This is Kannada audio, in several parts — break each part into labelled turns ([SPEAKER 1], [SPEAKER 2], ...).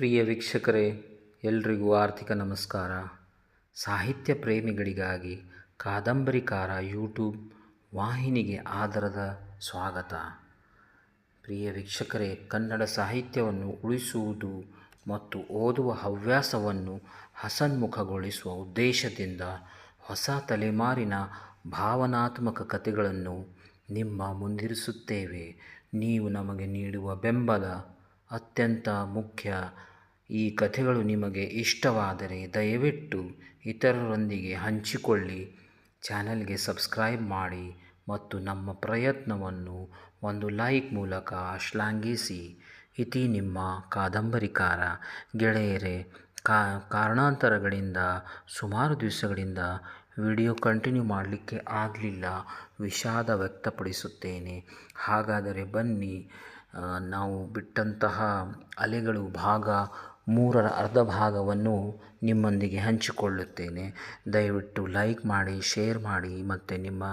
[SPEAKER 1] ಪ್ರಿಯ ವೀಕ್ಷಕರೇ, ಎಲ್ರಿಗೂ ಆರ್ಥಿಕ ನಮಸ್ಕಾರ. ಸಾಹಿತ್ಯ ಪ್ರೇಮಿಗಳಿಗಾಗಿ ಕಾದಂಬರಿಕಾರ ಯೂಟ್ಯೂಬ್ ವಾಹಿನಿಗೆ ಆದರದ ಸ್ವಾಗತ. ಪ್ರಿಯ ವೀಕ್ಷಕರೇ, ಕನ್ನಡ ಸಾಹಿತ್ಯವನ್ನು ಉಳಿಸುವುದು ಮತ್ತು ಓದುವ ಹವ್ಯಾಸವನ್ನು ಹಸನ್ಮುಖಗೊಳಿಸುವ ಉದ್ದೇಶದಿಂದ ಹೊಸ ತಲೆಮಾರಿನ ಭಾವನಾತ್ಮಕ ಕಥೆಗಳನ್ನು ನಿಮ್ಮ ಮುಂದಿರಿಸುತ್ತೇವೆ. ನೀವು ನಮಗೆ ನೀಡುವ ಬೆಂಬಲ ಅತ್ಯಂತ ಮುಖ್ಯ ಈ ಕಥೆಗಳು ನಿಮಗೆ ಇಷ್ಟವಾದರೆ ದಯವಿಟ್ಟು ಇತರರೊಂದಿಗೆ ಹಂಚಿಕೊಳ್ಳಿ. ಚಾನಲ್ಗೆ ಸಬ್ಸ್ಕ್ರೈಬ್ ಮಾಡಿ ಮತ್ತು ನಮ್ಮ ಪ್ರಯತ್ನವನ್ನು ಒಂದು ಲೈಕ್ ಮೂಲಕ ಶ್ಲಾಘಿಸಿ. ಇತಿ ನಿಮ್ಮ ಕಾದಂಬರಿಕಾರ. ಗೆಳೆಯರೇ, ಕಾ, ಕಾರಣಾಂತರಗಳಿಂದ, ಸುಮಾರು ದಿವಸಗಳಿಂದ ವಿಡಿಯೋ ಕಂಟಿನ್ಯೂ ಮಾಡಲಿಕ್ಕೆ ಆಗಲಿಲ್ಲ. ವಿಷಾದ ವ್ಯಕ್ತಪಡಿಸುತ್ತೇನೆ. ಹಾಗಾದರೆ ಬನ್ನಿ ನಾವು ಬಿಟ್ಟಂತಹ ಅಲೆಗಳು ಭಾಗ ಮೂರರ ಅರ್ಧ ಭಾಗವನ್ನು ನಿಮ್ಮೊಂದಿಗೆ ಹಂಚಿಕೊಳ್ಳುತ್ತೇನೆ. ದಯವಿಟ್ಟು ಲೈಕ್ ಮಾಡಿ, ಶೇರ್ ಮಾಡಿ ಮತ್ತು ನಿಮ್ಮ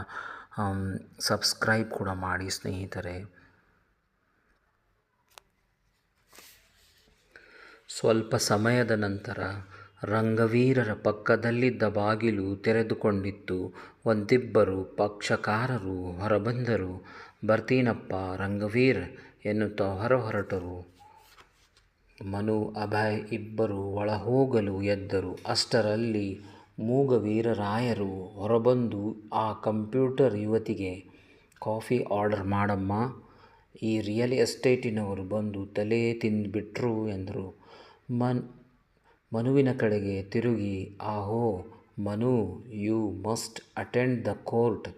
[SPEAKER 1] ಸಬ್ಸ್ಕ್ರೈಬ್ ಕೂಡ ಮಾಡಿ ಸ್ನೇಹಿತರೆ. ಸ್ವಲ್ಪ ಸಮಯದ ನಂತರ ರಂಗವೀರರ ಪಕ್ಕದಲ್ಲಿದ್ದ ಬಾಗಿಲು ತೆರೆದುಕೊಂಡಿತ್ತು. ಒಂದಿಬ್ಬರು ಪಕ್ಷಕಾರರು ಹೊರಬಂದರು. ಬರ್ತೀನಪ್ಪ ರಂಗವೀರ್ ಎನ್ನುತ್ತಾ ಹೊರ ಹೊರಟರು ಮನು, ಅಭಯ್ ಇಬ್ಬರು ಒಳಹೋಗಲು ಎದ್ದರು. ಅಷ್ಟರಲ್ಲಿ ಮೂಗವೀರರಾಯರು ಹೊರಬಂದು ಆ ಕಂಪ್ಯೂಟರ್ ಯುವತಿಗೆ, ಕಾಫಿ ಆರ್ಡರ್ ಮಾಡಮ್ಮ, ಈ ರಿಯಲ್ ಎಸ್ಟೇಟಿನವರು ಬಂದು ತಲೆ ತಿಂದುಬಿಟ್ರು ಎಂದರು. ಮನ್, ಮನುವಿನ ಕಡೆಗೆ ತಿರುಗಿ, ಆಹೋ, Manu, you must attend the court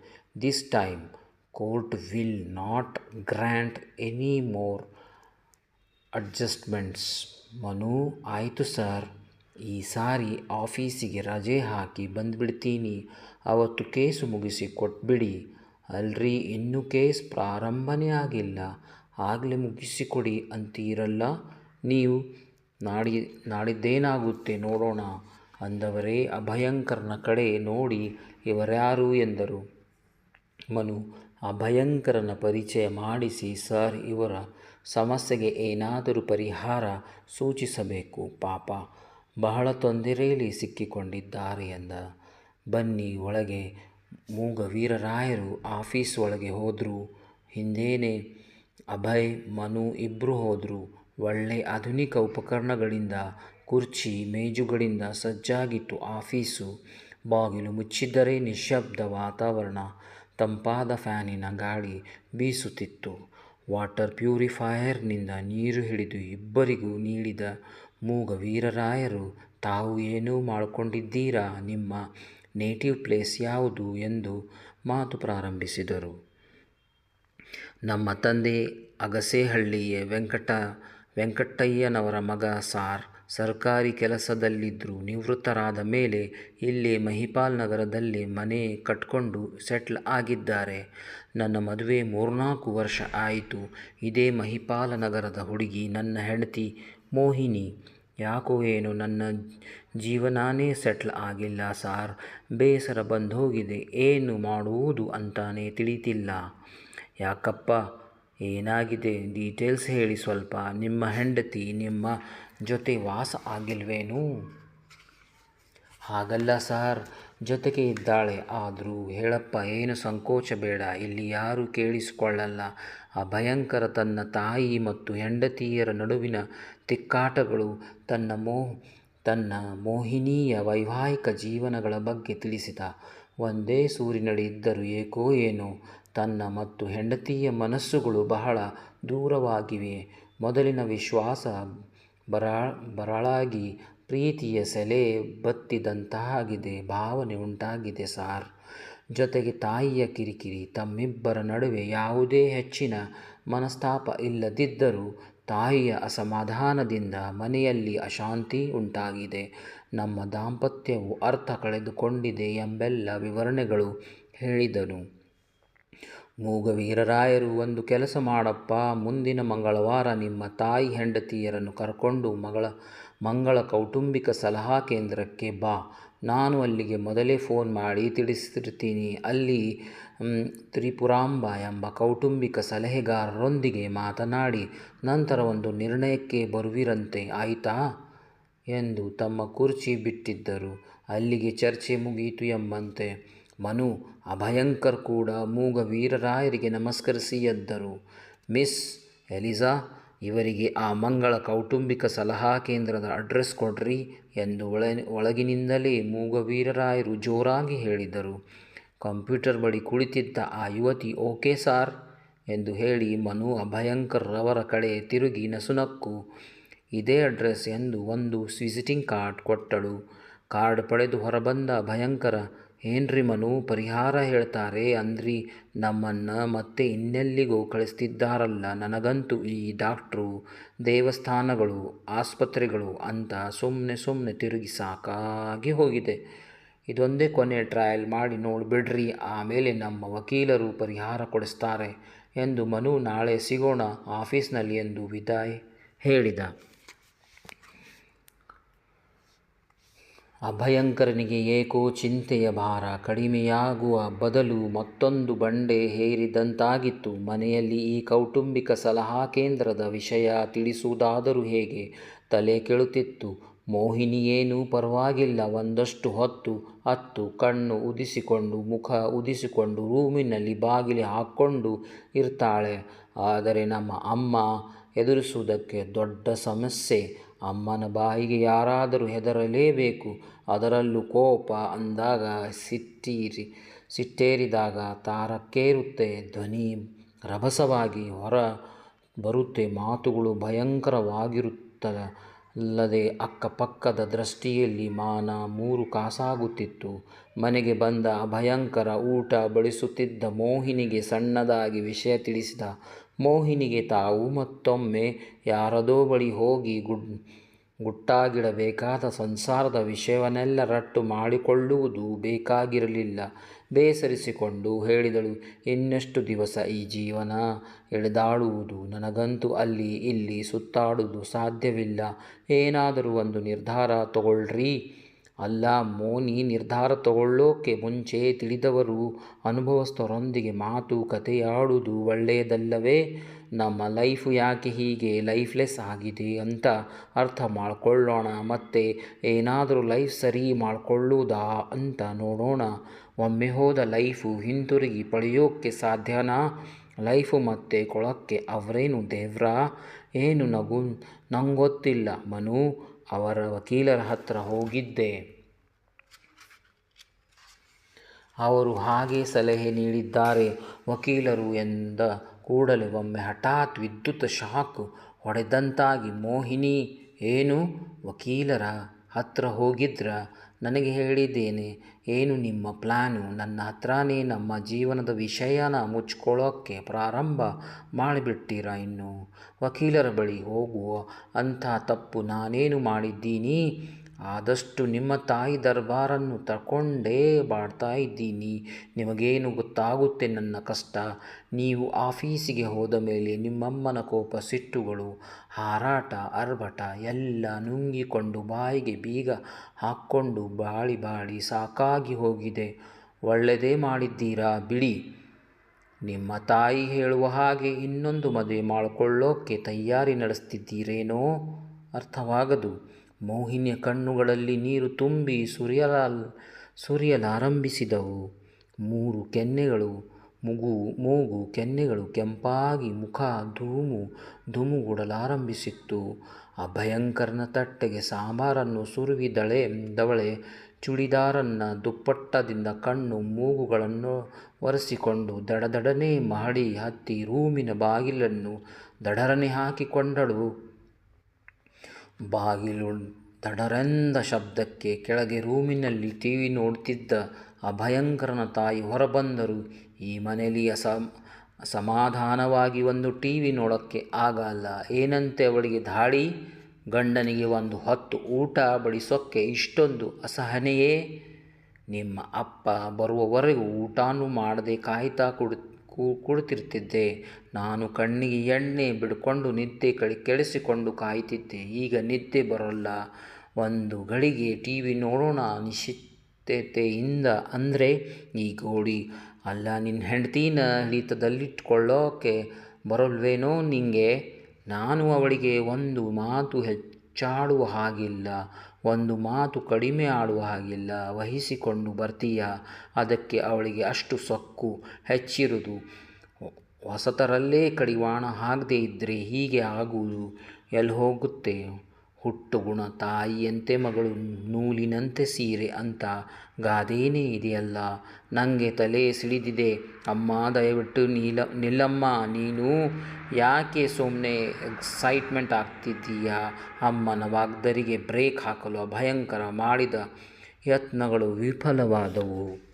[SPEAKER 1] this time. Court will not grant any more adjustments Manu, ಆಯಿತು ಸರ್. ಈ ಸಾರಿ ಆಫೀಸಿಗೆ ರಜೆ ಹಾಕಿ ಬಂದುಬಿಡ್ತೀನಿ. ಅವತ್ತು ಕೇಸು ಮುಗಿಸಿ ಕೊಟ್ಬಿಡಿ. ಅಲ್ರಿ, ಇನ್ನೂ ಕೇಸ್ ಪ್ರಾರಂಭನೇ ಆಗಿಲ್ಲ. ಆಗಲೇ ಮುಗಿಸಿಕೊಡಿ ಅಂತೀರಲ್ಲ? ನೀವು ನಾಡಿ, ನಾಡಿದ್ದೇನಾಗುತ್ತೆ ನೋಡೋಣ ಅಂದವರೇ ಅಭಯಂಕರನ ಕಡೆ ನೋಡಿ ಇವರ್ಯಾರು ಎಂದರು. ಮನು ಅಭಯಂಕರನ ಪರಿಚಯ ಮಾಡಿಸಿ, ಸರ್, ಇವರ ಸಮಸ್ಯೆಗೆ ಏನಾದರೂ ಪರಿಹಾರ ಸೂಚಿಸಬೇಕು, ಪಾಪ. ಬಹಳ ತೊಂದರೆಯಲ್ಲಿ ಸಿಕ್ಕಿಕೊಂಡಿದ್ದಾರೆ ಎಂದ. ಬನ್ನಿ, ಒಳಗೆ ಮೂಗ ವೀರರಾಯರು ಆಫೀಸ್ ಒಳಗೆ ಹೋದರು. ಹಿಂದೇನೆ ಅಭಯ್, ಮನು ಇಬ್ಬರು ಹೋದರು. ಒಳ್ಳೆ ಆಧುನಿಕ ಉಪಕರಣಗಳಿಂದ, ಕುರ್ಚಿ, ಮೇಜುಗಳಿಂದ ಸಜ್ಜಾಗಿತ್ತು ಆಫೀಸು. ಬಾಗಿಲು ಮುಚ್ಚಿದ್ದರೆ ನಿಶ್ಶಬ್ದ ವಾತಾವರಣ, ತಂಪಾದ ಫ್ಯಾನಿನ ಗಾಳಿ ಬೀಸುತ್ತಿತ್ತು. ವಾಟರ್ ಪ್ಯೂರಿಫಾಯರ್ನಿಂದ ನೀರು ಹಿಡಿದು ಇಬ್ಬರಿಗೂ ನೀಡಿದ ಮೂಗ ವೀರರಾಯರು ತಾವು ಏನೂ ಮಾಡಿಕೊಂಡಿದ್ದೀರಾ? ನಿಮ್ಮ ನೇಟಿವ್ ಪ್ಲೇಸ್ ಯಾವುದು? ಎಂದು ಮಾತು ಪ್ರಾರಂಭಿಸಿದರು. ನಮ್ಮ ತಂದೆ ಅಗಸೇಹಳ್ಳಿಯ ವೆಂಕಟ, ವೆಂಕಟಯ್ಯನವರ ಮಗ ಸಾರ್ ಸರ್ಕಾರಿ ಕೆಲಸದಲ್ಲಿದ್ದರು ನಿವೃತ್ತರಾದ ಮೇಲೆ ಇಲ್ಲೇ ಮಹಿಪಾಲ್ ನಗರದಲ್ಲಿ ಮನೆ ಕಟ್ಕೊಂಡು ಸೆಟ್ಲ್ ಆಗಿದ್ದಾರೆ. ನನ್ನ ಮದುವೆ ಮೂರ್ನಾಲ್ಕು ವರ್ಷ ಆಯಿತು. ಇದೇ ಮಹಿಪಾಲ ನಗರದ ಹುಡುಗಿ ನನ್ನ ಹೆಂಡತಿ ಮೋಹಿನಿ. ಯಾಕೋ ಏನೋ ನನ್ನ ಜೀವನಾನೇ ಸೆಟ್ಲ್ ಆಗಿಲ್ಲ ಸಾರ್. ಬೇಸರ ಬಂದೋಗಿದೆ. ಏನು ಮಾಡುವುದು ಅಂತಾನೆ ತಿಳಿತಿಲ್ಲ. ಯಾಕಪ್ಪ? ಏನಾಗಿದೆ? ಡೀಟೇಲ್ಸ್ ಹೇಳಿ ಸ್ವಲ್ಪ. ನಿಮ್ಮ ಹೆಂಡತಿ, ನಿಮ್ಮ ಜೊತೆ ವಾಸ ಆಗಿಲ್ವೇನು? ಹಾಗಲ್ಲ ಸರ್, ಜೊತೆಗೆ ಇದ್ದಾಳೆ. ಆದರೂ ಹೇಳಪ್ಪ, ಏನು ಸಂಕೋಚ ಬೇಡ. ಇಲ್ಲಿ ಯಾರೂ ಕೇಳಿಸಿಕೊಳ್ಳಲ್ಲ. ಆ ಭಯಂಕರ ತನ್ನ ತಾಯಿ ಮತ್ತು ಹೆಂಡತಿಯರ ನಡುವಿನ ತಿಕ್ಕಾಟಗಳು ತನ್ನ ಮೋ, ತನ್ನ ಮೋಹಿನಿಯ ವೈವಾಹಿಕ ಜೀವನಗಳ ಬಗ್ಗೆ ತಿಳಿಸಿದ. ಒಂದೇ ಸೂರಿನಡಿ ಇದ್ದರೂ ಏಕೋ ಏನೋ. ತನ್ನ ಮತ್ತು ಹೆಂಡತಿಯ ಮನಸ್ಸುಗಳು ಬಹಳ ದೂರವಾಗಿವೆ. ಮೊದಲಿನ ವಿಶ್ವಾಸ ಬರಾ, ಬರಳಾಗಿ ಪ್ರೀತಿಯ ಸೆಲೆ ಬತ್ತಿದಂತಾಗಿದೆ, ಭಾವನೆ ಉಂಟಾಗಿದೆ ಸಾರ್. ಜೊತೆಗೆ ತಾಯಿಯ ಕಿರಿಕಿರಿ, ತಮ್ಮಿಬ್ಬರ ನಡುವೆ ಯಾವುದೇ ಹೆಚ್ಚಿನ ಮನಸ್ತಾಪ ಇಲ್ಲದಿದ್ದರೂ ತಾಯಿಯ ಅಸಮಾಧಾನದಿಂದ ಮನೆಯಲ್ಲಿ ಅಶಾಂತಿ ಉಂಟಾಗಿದೆ. ನಮ್ಮ ದಾಂಪತ್ಯವು ಅರ್ಥ ಕಳೆದುಕೊಂಡಿದೆ ಎಂಬೆಲ್ಲ ವಿವರಣೆಗಳು ಹೇಳಿದನು. ಮೂಗವೀರರಾಯರು ಒಂದು ಕೆಲಸ ಮಾಡಪ್ಪ, ಮುಂದಿನ ಮಂಗಳವಾರ ನಿಮ್ಮ ತಾಯಿ ಹೆಂಡತಿಯರನ್ನು ಕರ್ಕೊಂಡು ಮಗಳ, ಮಂಗಳ ಕೌಟುಂಬಿಕ ಸಲಹಾ ಕೇಂದ್ರಕ್ಕೆ ಬಾ. ನಾನು ಅಲ್ಲಿಗೆ ಮೊದಲೇ ಫೋನ್ ಮಾಡಿ ತಿಳಿಸಿರ್ತೀನಿ. ಅಲ್ಲಿ ತ್ರಿಪುರಾಂಬ ಎಂಬ ಕೌಟುಂಬಿಕ ಸಲಹೆಗಾರರೊಂದಿಗೆ ಮಾತನಾಡಿ, ನಂತರ ಒಂದು ನಿರ್ಣಯಕ್ಕೆ ಬರುವಿರಂತೆ, ಆಯಿತಾ? ಎಂದು ತಮ್ಮ ಕುರ್ಚಿ ಬಿಟ್ಟಿದ್ದರು. ಅಲ್ಲಿಗೆ ಚರ್ಚೆ ಮುಗಿಯಿತು ಎಂಬಂತೆ. ಮನು ಅಭಯಂಕರ್ ಕೂಡ ಮೂಗ ವೀರರಾಯರಿಗೆ ನಮಸ್ಕರಿಸಿ ಎದ್ದರು. ಮಿಸ್ ಎಲಿಜಾ, ಇವರಿಗೆ ಆ ಮಂಗಳ ಕೌಟುಂಬಿಕ ಸಲಹಾ ಕೇಂದ್ರದ ಅಡ್ರೆಸ್ ಕೊಡ್ರಿ ಎಂದು ಒಳ, ಒಳಗಿನಿಂದಲೇ ಮೂಗವೀರರಾಯರು ಜೋರಾಗಿ ಹೇಳಿದರು. ಕಂಪ್ಯೂಟರ್ ಬಳಿ ಕುಳಿತಿದ್ದ ಆ ಯುವತಿ, ಓಕೆ ಸಾರ್? ಎಂದು ಹೇಳಿ ಮನು ಅಭಯಂಕರ್ರವರ ಕಡೆ ತಿರುಗಿ ನಸುನಕ್ಕು, ಇದೇ ಅಡ್ರೆಸ್ ಎಂದು ಒಂದು ವಿಸಿಟಿಂಗ್ ಕಾರ್ಡ್ ಕೊಟ್ಟಳು. ಕಾರ್ಡ್ ಪಡೆದು ಹೊರಬಂದ ಭಯಂಕರ ಏನ್ರಿ ಮನು, ಪರಿಹಾರ ಹೇಳ್ತಾರೆ ಅಂದ್ರಿ. ನಮ್ಮನ್ನು ಮತ್ತೆ ಇನ್ನೆಲ್ಲಿಗೋ ಕಳಿಸ್ತಿದ್ದಾರಲ್ಲ ನನಗಂತೂ ಈ ಡಾಕ್ಟ್ರು, ದೇವಸ್ಥಾನಗಳು, ಆಸ್ಪತ್ರೆಗಳು ಅಂತ ಸುಮ್ಮನೆ ಸುಮ್ಮನೆ ತಿರುಗಿ ಸಾಕಾಗಿ ಹೋಗಿದೆ. ಇದೊಂದೇ ಕೊನೆ ಟ್ರಯಲ್ ಮಾಡಿ ನೋಡಿಬಿಡ್ರಿ, ಆಮೇಲೆ ನಮ್ಮ ವಕೀಲರು ಪರಿಹಾರ ಕೊಡಿಸ್ತಾರೆ ಎಂದು ಮನು ನಾಳೆ ಸಿಗೋಣ ಆಫೀಸ್ನಲ್ಲಿ ಎಂದು ವಿದಾಯ್ ಹೇಳಿದ. ಅಭಯಂಕರನಿಗೆ ಏಕೋ ಚಿಂತೆಯ ಭಾರ. ಕಡಿಮೆಯಾಗುವ ಬದಲು ಮತ್ತೊಂದು ಬಂಡೆ ಹೇರಿದಂತಾಗಿತ್ತು. ಮನೆಯಲ್ಲಿ ಈ ಕೌಟುಂಬಿಕ ಸಲಹಾ ಕೇಂದ್ರದ ವಿಷಯ ತಿಳಿಸುವುದಾದರೂ ಹೇಗೆ? ತಲೆ ಕೆಳುತ್ತಿತ್ತು ಮೋಹಿನಿಯೇನೂ ಪರವಾಗಿಲ್ಲ. ಒಂದಷ್ಟು ಹೊತ್ತು, ಹತ್ತು, ಕಣ್ಣು ಉದಿಸಿಕೊಂಡು, ಮುಖ ಉದಿಸಿಕೊಂಡು ರೂಮಿನಲ್ಲಿ ಬಾಗಿಲು ಹಾಕ್ಕೊಂಡು ಇರ್ತಾಳೆ. ಆದರೆ ನಮ್ಮ ಅಮ್ಮ ಎದುರಿಸುವುದಕ್ಕೆ ದೊಡ್ಡ ಸಮಸ್ಯೆ. ಅಮ್ಮನ ಬಾಯಿಗೆ ಯಾರಾದರೂ ಹೆದರಲೇಬೇಕು. ಅದರಲ್ಲೂ ಕೋಪ ಅಂದಾಗ ಸಿಟ್ಟೀರಿ, ಸಿಟ್ಟೇರಿದಾಗ ತಾರಕ್ಕೇರುತ್ತೆ. ಧ್ವನಿ ರಭಸವಾಗಿ ಹೊರ ಬರುತ್ತೆ. ಮಾತುಗಳು ಭಯಂಕರವಾಗಿರುತ್ತವೆ ಅಲ್ಲದೆ ಅಕ್ಕಪಕ್ಕದ ದೃಷ್ಟಿಯಲ್ಲಿ ಮಾನ ಮೂರು ಕಾಸಾಗುತ್ತಿತ್ತು. ಮನೆಗೆ ಬಂದ ಭಯಂಕರ ಊಟ ಬಡಿಸುತ್ತಿದ್ದ ಮೋಹಿನಿಗೆ ಸಣ್ಣದಾಗಿ ವಿಷಯ ತಿಳಿಸಿದ ಮೋಹಿನಿಗೆ ತಾವು ಮತ್ತೊಮ್ಮೆ ಯಾರದೋ ಬಳಿ ಹೋಗಿ ಗುಡ್, ಗುಟ್ಟಾಗಿಡಬೇಕಾದ ಸಂಸಾರದ ವಿಷಯವನ್ನೆಲ್ಲ ರಟ್ಟು ಮಾಡಿಕೊಳ್ಳುವುದು ಬೇಕಾಗಿರಲಿಲ್ಲ. ಬೇಸರಿಸಿಕೊಂಡು ಹೇಳಿದಳು, ಇನ್ನೆಷ್ಟು ದಿವಸ ಈ ಜೀವನ? ಎಳೆದಾಡುವುದು ನನಗಂತೂ ಅಲ್ಲಿ ಇಲ್ಲಿ ಸುತ್ತಾಡುವುದು ಸಾಧ್ಯವಿಲ್ಲ. ಏನಾದರೂ ಒಂದು ನಿರ್ಧಾರ ತಗೊಳ್ರಿ. ಅಲ್ಲ ಮೋನಿ ನಿರ್ಧಾರ ತಗೊಳ್ಳೋಕೆ ಮುಂಚೆ ತಿಳಿದವರು ಅನುಭವಸ್ಥರೊಂದಿಗೆ ಮಾತು ಕಥೆಯಾಡುವುದು ಒಳ್ಳೆಯದಲ್ಲವೇ? ನಮ್ಮ ಲೈಫ್ ಯಾಕೆ ಹೀಗೆ ಲೈಫ್ಲೆಸ್ ಆಗಿದೆ ಅಂತ ಅರ್ಥ ಮಾಡಿಕೊಳ್ಳೋಣ. ಮತ್ತು ಏನಾದರೂ ಲೈಫ್ ಸರಿ ಮಾಡಿಕೊಳ್ಳುವುದಾ ಅಂತ ನೋಡೋಣ. ಒಮ್ಮೆ ಹೋದ ಲೈಫು ಹಿಂತಿರುಗಿ ಪಡೆಯೋಕ್ಕೆ ಸಾಧ್ಯನಾ? ಲೈಫು ಮತ್ತೆ ಕೊಳಕ್ಕೆ ಅವರೇನು ದೇವ್ರಾ? ಏನು ನಗು? ನಂಗೊತ್ತಿಲ್ಲ ಮನು. ಅವರ ವಕೀಲರ ಹತ್ರ ಹೋಗಿದ್ದೆ. ಅವರು ಹಾಗೆ ಸಲಹೆ ನೀಡಿದ್ದಾರೆ. ವಕೀಲರು ಎಂದ ಕೂಡಲೇ ಒಮ್ಮೆ ಹಠಾತ್ ವಿದ್ಯುತ್ ಶಾಕ್ ಹೊಡೆದಂತಾಗಿ, ಮೋಹಿನಿ, ಏನು? ವಕೀಲರ ಹತ್ರ ಹೋಗಿದ್ರ? ನನಗೆ ಹೇಳಿದ್ದೇನೆ, ಏನು ನಿಮ್ಮ ಪ್ಲ್ಯಾನು ನನ್ನ ಹತ್ರನೇ ನಮ್ಮ ಜೀವನದ ವಿಷಯನ ಮುಚ್ಕೊಳ್ಳೋಕ್ಕೆ ಪ್ರಾರಂಭ ಮಾಡಿಬಿಟ್ಟಿರ ಇನ್ನು? ವಕೀಲರ ಬಳಿ ಹೋಗುವ ಅಂಥ ತಪ್ಪು ನಾನೇನು ಮಾಡಿದ್ದೀನಿ? ಆದಷ್ಟು ನಿಮ್ಮ ತಾಯಿ ದರ್ಬಾರನ್ನು ತಕೊಂಡೇ ಬಾಡ್ತಾ ಇದ್ದೀನಿ. ನಿಮಗೇನು ಗೊತ್ತಾಗುತ್ತೆ ನನ್ನ ಕಷ್ಟ? ನೀವು ಆಫೀಸಿಗೆ ಹೋದ ಮೇಲೆ ನಿಮ್ಮಮ್ಮನ ಕೋಪ, ಸಿಟ್ಟುಗಳು, ಹಾರಾಟ, ಅರ್ಭಟ ಎಲ್ಲ ನುಂಗಿಕೊಂಡು ಬಾಯಿಗೆ ಬೀಗ ಹಾಕ್ಕೊಂಡು ಬಾಳಿ ಬಾಳಿ ಸಾಕಾಗಿ ಹೋಗಿದೆ. ಒಳ್ಳೆಯದೇ ಮಾಡಿದ್ದೀರಾ ಬಿಡಿ ನಿಮ್ಮ ತಾಯಿ ಹೇಳುವ ಹಾಗೆ ಇನ್ನೊಂದು ಮದುವೆ ಮಾಡಿಕೊಳ್ಳೋಕ್ಕೆ ತಯಾರಿ ನಡೆಸ್ತಿದ್ದೀರೇನೋ? ಅರ್ಥವಾಗದು. ಮೋಹಿನಿಯ ಕಣ್ಣುಗಳಲ್ಲಿ ನೀರು ತುಂಬಿ ಸುರಿಯಲ ಸುರಿಯಲಾರಂಭಿಸಿದವು. ಮೂರು ಕೆನ್ನೆಗಳು, ಮುಗು, ಮೂಗು ಕೆನ್ನೆಗಳು ಕೆಂಪಾಗಿ ಮುಖ ಧೂಮು, ಧುಮುಗೂಡಲಾರಂಭಿಸಿತ್ತು. ಆ ಭಯಂಕರನ ತಟ್ಟೆಗೆ ಸಾಂಬಾರನ್ನು ಸುರುವಿದಳೆ ದವಳೆ, ಚುಡಿದಾರನ್ನ ದುಪ್ಪಟ್ಟದಿಂದ ಕಣ್ಣು ಮೂಗುಗಳನ್ನು ಒರೆಸಿಕೊಂಡು ದಡದಡನೆ ಮಹಡಿ ಹತ್ತಿ ರೂಮಿನ ಬಾಗಿಲನ್ನು ದಡರನೆ ಹಾಕಿಕೊಂಡಳು. ಬಾಗಿಲು ದಡರೆಂದ ಶಬ್ದಕ್ಕೆ ಕೆಳಗೆ ರೂಮಿನಲ್ಲಿ ಟಿ ವಿ ನೋಡ್ತಿದ್ದ ಆ ಭಯಂಕರನ ತಾಯಿ ಹೊರಬಂದರು. ಈ ಮನೆಯಲ್ಲಿ ಅಸ ಸಮಾಧಾನವಾಗಿ ಒಂದು ಟಿ ವಿ ನೋಡೋಕ್ಕೆ ಆಗಲ್ಲ ಏನಂತೆ ಅವಳಿಗೆ ಧಾಳಿ? ಗಂಡನಿಗೆ ಒಂದು ಹೊತ್ತು ಊಟ ಬಡಿಸೋಕ್ಕೆ ಇಷ್ಟೊಂದು ಅಸಹನೆಯೇ? ನಿಮ್ಮ ಅಪ್ಪ ಬರುವವರೆಗೂ ಊಟನೂ ಮಾಡದೆ ಕಾಯ್ತಾ ಕುಡ್ ಕುಳಿತಿರ್ತಿದ್ದೆ. ನಾನು ಕಣ್ಣಿಗೆ ಎಣ್ಣೆ ಬಿಡ್ಕೊಂಡು ನಿದ್ದೆ ಕಳಿ, ಕೆಡಿಸಿಕೊಂಡು ಕಾಯ್ತಿದ್ದೆ. ಈಗ ನಿದ್ದೆ ಬರೋಲ್ಲ. ಒಂದು ಗಳಿಗೆ ಟಿ ವಿ ನೋಡೋಣ ನಿಶ್ಚಿತತೆಯಿಂದ ಅಂದರೆ, ಈ ಗೋಡಿ, ಅಲ್ಲ ನಿನ್ನ ಹೆಂಡ್ತೀನ ಹಿಡಿತದಲ್ಲಿಟ್ಕೊಳ್ಳೋಕೆ ಬರಲ್ವೇನೋ ನಿಂಗೆ? ನಾನು ಅವಳಿಗೆ ಒಂದು ಮಾತು ಹೆಚ್ಚಾಡುವ ಹಾಗಿಲ್ಲ, ಒಂದು ಮಾತು ಕಡಿಮೆ ಆಡುವ ಹಾಗಿಲ್ಲ, ವಹಿಸಿಕೊಂಡು ಬರ್ತೀಯ? ಅದಕ್ಕೆ ಅವಳಿಗೆ ಅಷ್ಟು ಸೊಕ್ಕು ಹೆಚ್ಚಿರುವುದು ಹೊಸತರಲ್ಲೇ ಕಡಿವಾಣ ಹಾಕದೇ ಇದ್ದರೆ ಹೀಗೆ ಆಗುವುದು? ಎಲ್ಲಿ ಹೋಗುತ್ತೆ? ಹುಟ್ಟು ಗುಣ ತಾಯಿಯಂತೆ ಮಗಳು ನೂಲಿನಂತೆ ಸೀರೆ ಅಂತ ಗಾದೆನೇ ಇದೆಯಲ್ಲ. ನನಗೆ ತಲೆ ಸಿಡಿದಿದೆ. ಅಮ್ಮ, ದಯವಿಟ್ಟು ನೀಲ, ನಿಲ್ಲಮ್ಮ, ನೀನು ಯಾಕೆ ಸುಮ್ಮನೆ ಎಕ್ಸೈಟ್ಮೆಂಟ್ ಆಗ್ತಿದ್ದೀಯಾ? ಅಮ್ಮನ ವಾಗ್ದರಿಗೆ ಬ್ರೇಕ್ ಹಾಕಲು ಭಯಂಕರ ಮಾಡಿದ ಯತ್ನಗಳು ವಿಫಲವಾದವು.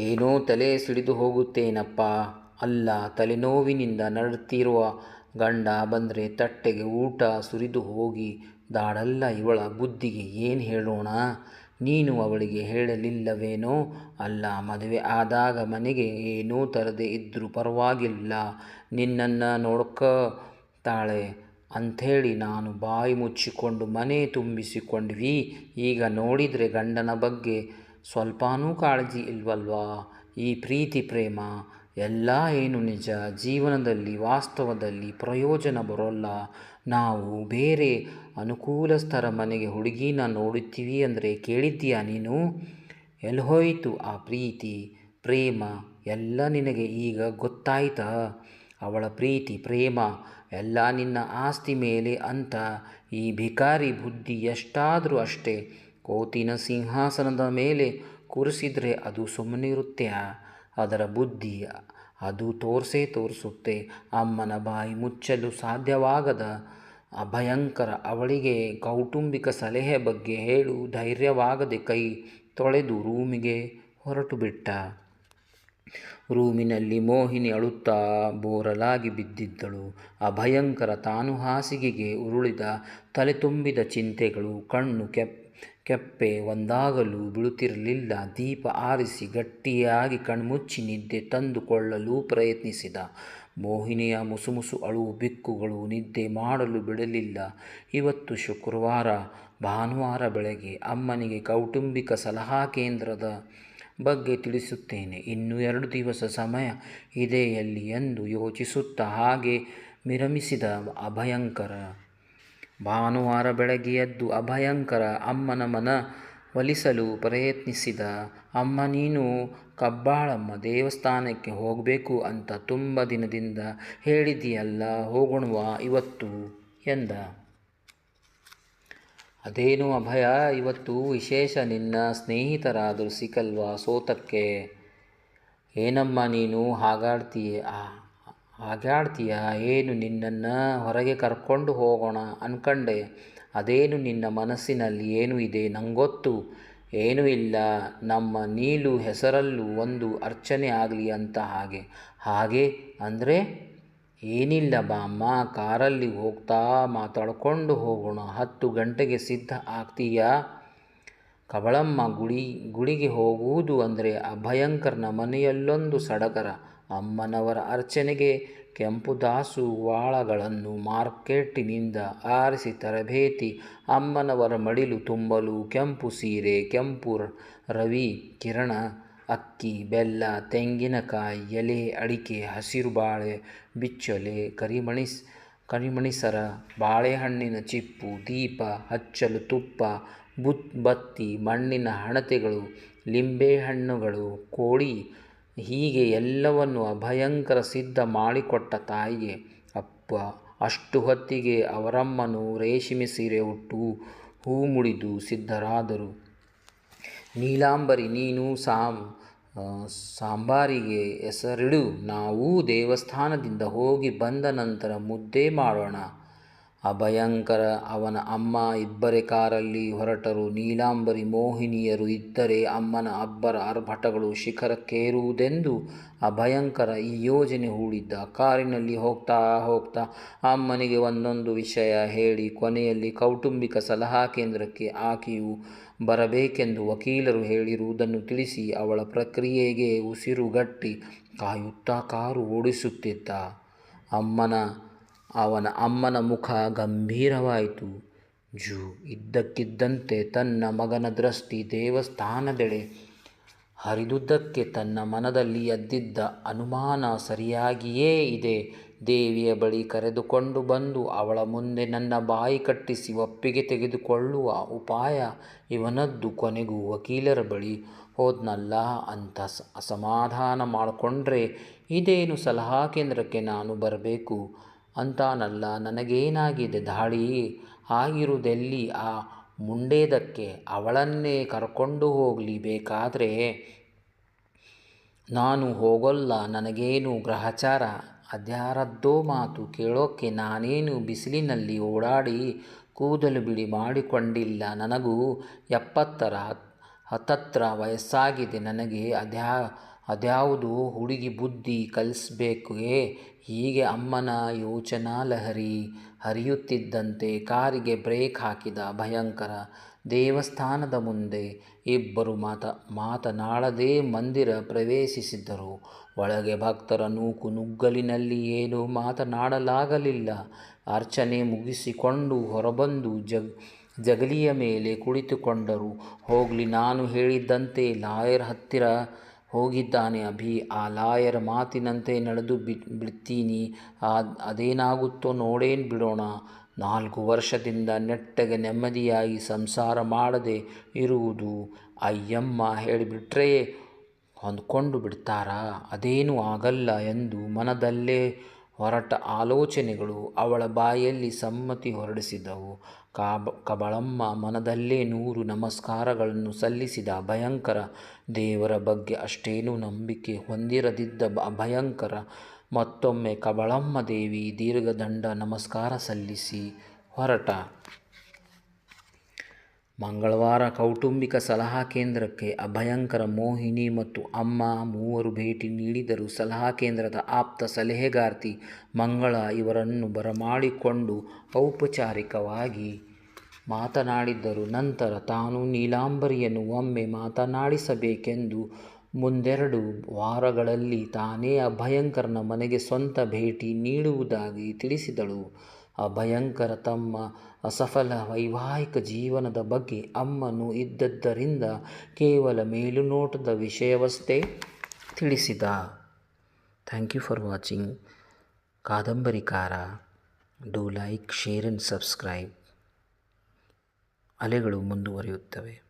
[SPEAKER 1] ಏನೋ ತಲೆ ಸಿಡಿದು ಹೋಗುತ್ತೇನಪ್ಪ. ಅಲ್ಲ, ತಲೆನೋವಿನಿಂದ ನರಳುತ್ತಿರುವ ಗಂಡ ಬಂದರೆ ತಟ್ಟೆಗೆ ಊಟ ಸುರಿದು ಹೋಗಿ, ದಾಡಲ್ಲ ಇವಳ ಬುದ್ಧಿಗೆ ಏನು ಹೇಳೋಣ? ನೀನು ಅವಳಿಗೆ ಹೇಳಲಿಲ್ಲವೇನೋ? ಅಲ್ಲ, ಮದುವೆ ಆದಾಗ ಮನೆಗೆ ಏನೂ ತರದೆ ಇದ್ದರೂ ಪರವಾಗಿಲ್ಲ. ನಿನ್ನನ್ನು ನೋಡ್ಕೋತಾಳೆ. ಅಂಥೇಳಿ ನಾನು ಬಾಯಿ ಮುಚ್ಚಿಕೊಂಡು ಮನೆ ತುಂಬಿಸಿಕೊಂಡ್ವಿ. ಈಗ ನೋಡಿದರೆ ಗಂಡನ ಬಗ್ಗೆ ಸ್ವಲ್ಪನೂ ಕಾಳಜಿ ಇಲ್ವಲ್ವಾ? ಈ ಪ್ರೀತಿ ಪ್ರೇಮ ಎಲ್ಲ ಏನು ನಿಜ? ಜೀವನದಲ್ಲಿ, ವಾಸ್ತವದಲ್ಲಿ ಪ್ರಯೋಜನ ಬರೋಲ್ಲ. ನಾವು ಬೇರೆ ಅನುಕೂಲಸ್ಥರ ಮನೆಗೆ ಹುಡುಗಿನ ನೋಡುತ್ತೀವಿ ಅಂದರೆ ಕೇಳಿದ್ದೀಯಾ ನೀನು? ಎಲ್ಲಿ ಹೋಯಿತು ಆ ಪ್ರೀತಿ? ಪ್ರೇಮ ಎಲ್ಲ ನಿನಗೆ ಈಗ ಗೊತ್ತಾಯ್ತಾ? ಅವಳ ಪ್ರೀತಿ, ಪ್ರೇಮ ಎಲ್ಲ ನಿನ್ನ ಆಸ್ತಿ ಮೇಲೆ ಅಂತ. ಈ ಭಿಕಾರಿ ಬುದ್ಧಿ ಎಷ್ಟಾದರೂ ಅಷ್ಟೇ. ಕೋತಿನ ಸಿಂಹಾಸನದ ಮೇಲೆ ಕೂರಿಸಿದರೆ ಅದು ಸುಮ್ಮನಿರುತ್ತ್ಯಾ? ಅದರ ಬುದ್ಧಿ ಅದು ತೋರಿಸೇ ತೋರಿಸುತ್ತೆ. ಅಮ್ಮನ ಬಾಯಿ ಮುಚ್ಚಲು ಸಾಧ್ಯವಾಗದ ಭಯಂಕರ ಅವಳಿಗೆ ಕೌಟುಂಬಿಕ ಸಲಹೆ ಬಗ್ಗೆ ಹೇಳು ಧೈರ್ಯವಾಗದೆ ಕೈ ತೊಳೆದು ರೂಮಿಗೆ ಹೊರಟು ಬಿಟ್ಟ. ರೂಮಿನಲ್ಲಿ ಮೋಹಿನಿ ಅಳುತ್ತಾ ಬೋರಲಾಗಿ ಬಿದ್ದಿದ್ದಳು. ಅಭಯಂಕರ ಭಯಂಕರ ತಾನು ಹಾಸಿಗೆಗೆ ಉರುಳಿದ ತಲೆ ತುಂಬಿದ ಚಿಂತೆಗಳು, ಕಣ್ಣು ಕೆಪ್ ಕೆಪ್ಪೆ ಒಂದಾಗಲು ಬೀಳುತ್ತಿರಲಿಲ್ಲ. ದೀಪ ಆರಿಸಿ ಗಟ್ಟಿಯಾಗಿ ಕಣ್ಮುಚ್ಚಿ ನಿದ್ದೆ ತಂದುಕೊಳ್ಳಲು ಪ್ರಯತ್ನಿಸಿದ. ಮೋಹಿನಿಯ ಮುಸುಮುಸು ಅಳು ಬಿಕ್ಕುಗಳು ನಿದ್ದೆ ಮಾಡಲು ಬಿಡಲಿಲ್ಲ. ಇವತ್ತು ಶುಕ್ರವಾರ, ಭಾನುವಾರ ಬೆಳಗ್ಗೆ ಅಮ್ಮನಿಗೆ ಕೌಟುಂಬಿಕ ಸಲಹಾ ಕೇಂದ್ರದ ಬಗ್ಗೆ ತಿಳಿಸುತ್ತೇನೆ. ಇನ್ನು ಎರಡು ದಿವಸ ಸಮಯ ಇದೆಯಲ್ಲಿ ಎಂದು ಯೋಚಿಸುತ್ತಾ ಹಾಗೆ ವಿರಮಿಸಿದ ಅಭಯಂಕರ ಭಾನುವಾರ ಬೆಳಗ್ಗೆ ಎದ್ದು ಅಭಯಂಕರ ಅಮ್ಮನ ಮನ ಒಲಿಸಲು ಪ್ರಯತ್ನಿಸಿದ, ಅಮ್ಮ ನೀನು ಕಬ್ಬಾಳಮ್ಮ ದೇವಸ್ಥಾನಕ್ಕೆ ಹೋಗಬೇಕು ಅಂತ ತುಂಬ ದಿನದಿಂದ ಹೇಳಿದೆಯಲ್ಲ ಹೋಗೋಣವಾ ಇವತ್ತು ಎಂದ. ಅದೇನು ಅಭಯ, ಇವತ್ತು ವಿಶೇಷ ನಿನ್ನ ಸ್ನೇಹಿತರಾದರೂ ಸಿಕ್ಕಲ್ವಾ ಸೋತಕ್ಕೆ? ಏನಮ್ಮ ನೀನು ಹಾಗಾಡ್ತೀಯ? ಹಾಗಾಡ್ತೀಯ ಏನು ನಿನ್ನನ್ನು ಹೊರಗೆ ಕರ್ಕೊಂಡು ಹೋಗೋಣ ಅನ್ಕಂಡೆ. ಅದೇನು ನಿನ್ನ ಮನಸ್ಸಿನಲ್ಲಿ ಏನು ಇದೆ ನಂಗೊತ್ತು? ಏನೂ ಇಲ್ಲ, ನಮ್ಮ ನೀಲು ಹೆಸರಲ್ಲೂ ಒಂದು ಅರ್ಚನೆ ಆಗಲಿ ಅಂತ ಹಾಗೆ. ಹಾಗೆ ಅಂದರೆ? ಏನಿಲ್ಲ ಬಾಮ್ಮ, ಕಾರಲ್ಲಿ ಹೋಗ್ತಾ ಮಾತಾಡ್ಕೊಂಡು ಹೋಗೋಣ. ಹತ್ತು ಗಂಟೆಗೆ ಸಿದ್ಧ ಆಗ್ತೀಯಾ? ಕಬಳಮ್ಮ ಗುಡಿ, ಗುಡಿಗೆ ಹೋಗುವುದು ಅಂದರೆ ಅಭಯಂಕರನ ಮನೆಯಲ್ಲೊಂದು ಸಡಗರ. ಅಮ್ಮನವರ ಅರ್ಚನೆಗೆ ಕೆಂಪು ದಾಸುವಾಳಗಳನ್ನು ಮಾರ್ಕೆಟ್ಟಿನಿಂದ ಆರಿಸಿ ತರಬೇತಿ. ಅಮ್ಮನವರ ಮಡಿಲು ತುಂಬಲು ಕೆಂಪು ಸೀರೆ, ಕೆಂಪು ರವಿ, ಕಿರಣ, ಅಕ್ಕಿ, ಬೆಲ್ಲ, ತೆಂಗಿನಕಾಯಿ, ಎಲೆ, ಅಡಿಕೆ, ಹಸಿರು ಬಾಳೆ, ಬಿಚ್ಚೊಲೆ, ಕರಿಮಣಿಸ್, ಕರಿಮಣಿಸರ, ಬಾಳೆಹಣ್ಣಿನ ಚಿಪ್ಪು, ದೀಪ, ಹಚ್ಚಲು ತುಪ್ಪ, ಬುತ್, ಬತ್ತಿ, ಮಣ್ಣಿನ ಹಣತೆಗಳು, ಲಿಂಬೆಹಣ್ಣುಗಳು, ಕೋಳಿ ಹೀಗೆ ಎಲ್ಲವನ್ನು ಅಭಯಂಕರ ಸಿದ್ಧ ಮಾಡಿಕೊಟ್ಟ ತಾಯಿಗೆ, ಅಪ್ಪ, ಅಷ್ಟು ಹೊತ್ತಿಗೆ ಅವರಮ್ಮನು ರೇಷ್ಮೆ ಸೀರೆ ಉಟ್ಟು ಹೂ ಮುಡಿದು ಸಿದ್ಧರಾದರು. ನೀಲಾಂಬರಿ, ನೀನು ಸಾಂ ಸಾಂಬಾರಿಗೆ ಹೆಸರಿಡು. ನಾವು ದೇವಸ್ಥಾನದಿಂದ ಹೋಗಿ ಬಂದ ನಂತರ ಮುದ್ದೆ ಮಾಡೋಣ. ಅಭಯಂಕರ ಅವನ ಅಮ್ಮ ಇಬ್ಬರೇ ಕಾರಲ್ಲಿ ಹೊರಟರು. ನೀಲಾಂಬರಿ ಮೋಹಿನಿಯರು ಇದ್ದರೆ ಅಮ್ಮನ ಅಬ್ಬರ ಆರ್ಭಟಗಳು ಶಿಖರಕ್ಕೇರುವುದೆಂದು ಅಭಯಂಕರ ಈ ಯೋಜನೆ ಹೂಡಿದ್ದ. ಕಾರಿನಲ್ಲಿ ಹೋಗ್ತಾ ಹೋಗ್ತಾ ಅಮ್ಮನಿಗೆ ಒಂದೊಂದು ವಿಷಯ ಹೇಳಿ ಕೊನೆಯಲ್ಲಿ ಕೌಟುಂಬಿಕ ಸಲಹಾ ಕೇಂದ್ರಕ್ಕೆ ಆಕೆಯು ಬರಬೇಕೆಂದು ವಕೀಲರು ಹೇಳಿರುವುದನ್ನು ತಿಳಿಸಿ ಅವಳ ಪ್ರಕ್ರಿಯೆಗೆ ಉಸಿರುಗಟ್ಟಿ ಕಾಯುತ್ತಾ ಕಾರು ಓಡಿಸುತ್ತಿದ್ದ. ಅಮ್ಮನ ಅವನ ಅಮ್ಮನ ಮುಖ ಗಂಭೀರವಾಯಿತು. ಜೂ ಇದ್ದಕ್ಕಿದ್ದಂತೆ ತನ್ನ ಮಗನ ದೃಷ್ಟಿ ದೇವಸ್ಥಾನದೆಡೆ ಹರಿದುದಕ್ಕೆ ತನ್ನ ಮನದಲ್ಲಿ ಎದ್ದಿದ್ದ ಅನುಮಾನ ಸರಿಯಾಗಿಯೇ ಇದೆ. ದೇವಿಯ ಬಳಿ ಕರೆದುಕೊಂಡು ಬಂದು ಅವಳ ಮುಂದೆ ನನ್ನ ಬಾಯಿ ಕಟ್ಟಿಸಿ ಒಪ್ಪಿಗೆ ತೆಗೆದುಕೊಳ್ಳುವ ಉಪಾಯ ಇವನದ್ದು. ಕೊನೆಗೂ ವಕೀಲರ ಬಳಿ ಹೋದ್ನಲ್ಲ ಅಂತ ಅಸಮಾಧಾನ ಮಾಡಿಕೊಂಡ್ರೆ ಇದೇನು ಸಲಹಾ ಕೇಂದ್ರಕ್ಕೆ ನಾನು ಬರಬೇಕು? ಅಂತಾನಲ್ಲ, ನನಗೇನಾಗಿದೆ ದಾಳಿ? ಆಗಿರುವುದೆಲ್ಲಿ? ಆ ಮುಂಡೇದಕ್ಕೆ ಅವಳನ್ನೇ ಕರ್ಕೊಂಡು ಹೋಗಲಿ ಬೇಕಾದರೆ? ನಾನು ಹೋಗೋಲ್ಲ, ನನಗೇನು ಗ್ರಹಚಾರ? ಅದ್ಯಾರದ್ದೋ ಮಾತು ಕೇಳೋಕ್ಕೆ ನಾನೇನು ಬಿಸಿಲಿನಲ್ಲಿ ಓಡಾಡಿ ಕೂದಲು ಬಿಡಿ ಮಾಡಿಕೊಂಡಿಲ್ಲ? ನನಗೂ ಎಪ್ಪತ್ತರ, ಹತ್ತತ್ರ ವಯಸ್ಸಾಗಿದೆ ನನಗೆ. ಅದ್ಯಾ, ಅದ್ಯಾವುದು ಹುಡುಗಿ ಬುದ್ಧಿ ಕಲಿಸ್ಬೇಕೇ? ಹೀಗೆ ಅಮ್ಮನ ಯೋಚನಾ ಲಹರಿ ಹರಿಯುತ್ತಿದ್ದಂತೆ ಕಾರಿಗೆ ಬ್ರೇಕ್ ಹಾಕಿದ ಭಯಂಕರ ದೇವಸ್ಥಾನದ ಮುಂದೆ ಇಬ್ಬರು ಮಾತ ಮಾತನಾಡದೇ ಮಂದಿರ ಪ್ರವೇಶಿಸಿದ್ದರು. ಒಳಗೆ ಭಕ್ತರ ನೂಕು ನುಗ್ಗಲಿನಲ್ಲಿ ಏನೂ ಮಾತನಾಡಲಾಗಲಿಲ್ಲ. ಅರ್ಚನೆ ಮುಗಿಸಿಕೊಂಡು ಹೊರಬಂದು ಜಗ್ ಜಗಲಿಯ ಮೇಲೆ ಕುಳಿತುಕೊಂಡರು. ಹೋಗಲಿ, ನಾನು ಹೇಳಿದ್ದಂತೆ ಲಾಯರ್ ಹತ್ತಿರ ಹೋಗಿದ್ದಾನೆ ಅಭಿ, ಆ ಲಾಯರ್ ಮಾತಿನಂತೆ ನಡೆದು ಬಿ, ಬಿಡ್ತೀನಿ. ಅದೇನಾಗುತ್ತೋ ನೋಡೇನು ಬಿಡೋಣ. ನಾಲ್ಕು ವರ್ಷದಿಂದ ನೆಟ್ಟಗೆ ನೆಮ್ಮದಿಯಾಗಿ ಸಂಸಾರ ಮಾಡದೆ ಇರುವುದು ಅಯ್ಯಮ್ಮ ಹೇಳಿಬಿಟ್ರೆ ಹೊಂದ್ಕೊಂಡು ಬಿಡ್ತಾರಾ? ಅದೇನೂ ಆಗಲ್ಲ ಎಂದು ಮನದಲ್ಲೇ ಹೊರಟ ಆಲೋಚನೆಗಳು ಅವಳ ಬಾಯಲ್ಲಿ ಸಮ್ಮತಿ ಹೊರಡಿಸಿದವು. ಕಾಬ, ಕಬಳಮ್ಮ ಮನದಲ್ಲೇ ನೂರು ನಮಸ್ಕಾರಗಳನ್ನು ಸಲ್ಲಿಸಿದ ಭಯಂಕರ ದೇವರ ಬಗ್ಗೆ ಅಷ್ಟೇನೂ ನಂಬಿಕೆ ಹೊಂದಿರದಿದ್ದ ಭಯಂಕರ ಮತ್ತೊಮ್ಮೆ ಕಬಳಮ್ಮ ದೇವಿ ದೀರ್ಘದಂಡ ನಮಸ್ಕಾರ ಸಲ್ಲಿಸಿ ಹೊರಟ. ಮಂಗಳವಾರ ಕೌಟುಂಬಿಕ ಸಲಹಾ ಕೇಂದ್ರಕ್ಕೆ ಅಭಯಂಕರ ಮೋಹಿನಿ ಮತ್ತು ಅಮ್ಮ ಮೂವರು ಭೇಟಿ ನೀಡಿದರು. ಸಲಹಾ ಕೇಂದ್ರದ ಆಪ್ತ ಸಲಹೆಗಾರ್ತಿ ಮಂಗಳ ಇವರನ್ನು ಬರಮಾಡಿಕೊಂಡು ಔಪಚಾರಿಕವಾಗಿ ಮಾತನಾಡಿದ್ದರು. ನಂತರ ತಾನು ನೀಲಾಂಬರಿಯನ್ನು ಒಮ್ಮೆ ಮಾತನಾಡಿಸಬೇಕೆಂದು ಮುಂದೆರಡು ವಾರಗಳಲ್ಲಿ ತಾನೇ ಅಭಯಂಕರನ ಮನೆಗೆ ಸ್ವಂತ ಭೇಟಿ ನೀಡುವುದಾಗಿ ತಿಳಿಸಿದಳು. ಅಭಯಂಕರ ತಮ್ಮ ಅಸಫಲ ವೈವಾಹಿಕ ಜೀವನದ ಬಗ್ಗೆ ಅಮ್ಮನು ಇದ್ದದ್ದರಿಂದ ಕೇವಲ ಮೇಲುನೋಟದ ವಿಷಯವಷ್ಟೇ ತಿಳಿಸಿದ. Thank you for watching ಕಾದಂಬರಿಕಾರ do like share and subscribe ಅಲೆಗಳು ಮುಂದುವರಿಯುತ್ತವೆ.